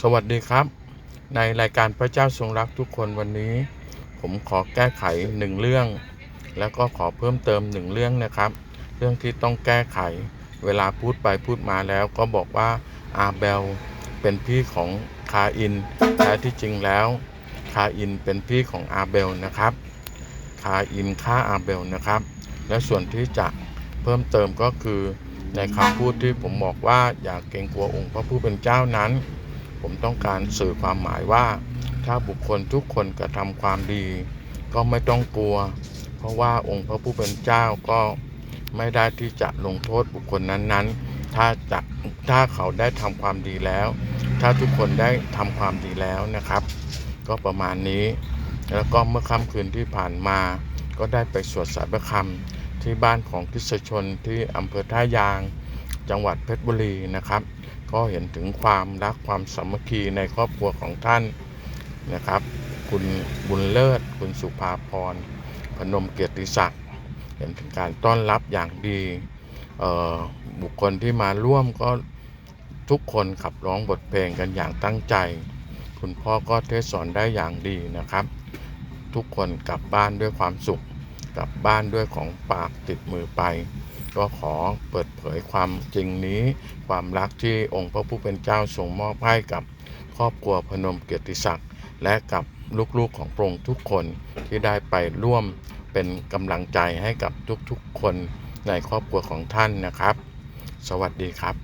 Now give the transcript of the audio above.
สวัสดีครับ ในรายการพระเจ้าทรงรักทุกคนวันนี้ ผมขอแก้ไขหนึ่งเรื่อง แล้วก็ขอเพิ่มเติมหนึ่งเรื่องนะครับ เรื่องที่ต้องแก้ไข เวลาพูดไปพูดมาแล้วก็บอกว่าอาเบลเป็นพี่ของคาอินแท้ที่จริงแล้วคาอินเป็นพี่ของอาเบลนะครับคาอินฆ่าอาเบลนะครับ และส่วนที่จะเพิ่มเติมก็คือในคำพูดที่ผมบอกว่าอย่าเกรงกลัวองค์พระผู้เป็นเจ้านั้น ผมต้องการสื่อความหมายว่า ถ้าบุคคลทุกคนกระทำความดี ก็ไม่ต้องกลัว เพราะว่าองค์พระผู้เป็นเจ้าก็ไม่ได้ที่จะลงโทษบุคคลนั้นๆ ถ้าจะถ้าเขาได้ทำความดีแล้ว ถ้าทุกคนได้ทำความดีแล้วนะครับ ก็ประมาณนี้ แล้วก็เมื่อค่ำคืนที่ผ่านมา ก็ได้ไปสวดสายประคำที่บ้านของคริสชนที่อำเภอท่ายาง จังหวัดเพชรบุรีนะครับ ก็เห็นถึงความรักความสามัคคีในครอบครัวของท่านนะครับ คุณบุญเลิศ คุณสุภาพรพนมเกียรติศักดิ์เห็นถึงการต้อนรับอย่างดีบุคคลที่มาร่วมก็ทุกคนขับร้องบทเพลงกันอย่างตั้งใจ คุณพ่อก็เทศสอนได้อย่างดีนะครับ ทุกคนกลับบ้านด้วยความสุข กลับบ้านด้วยของฝากติดมือไป ก็ขอเปิดเผยความจริงนี้ ความรักที่องค์พระผู้เป็นเจ้าทรงมอบให้กับครอบครัวพนมเกียรติศักดิ์และกับลูกๆของพระองค์ทุกคนที่ได้ไปร่วมเป็นกำลังใจให้กับทุกๆคนในครอบครัวของท่านนะครับ สวัสดีครับ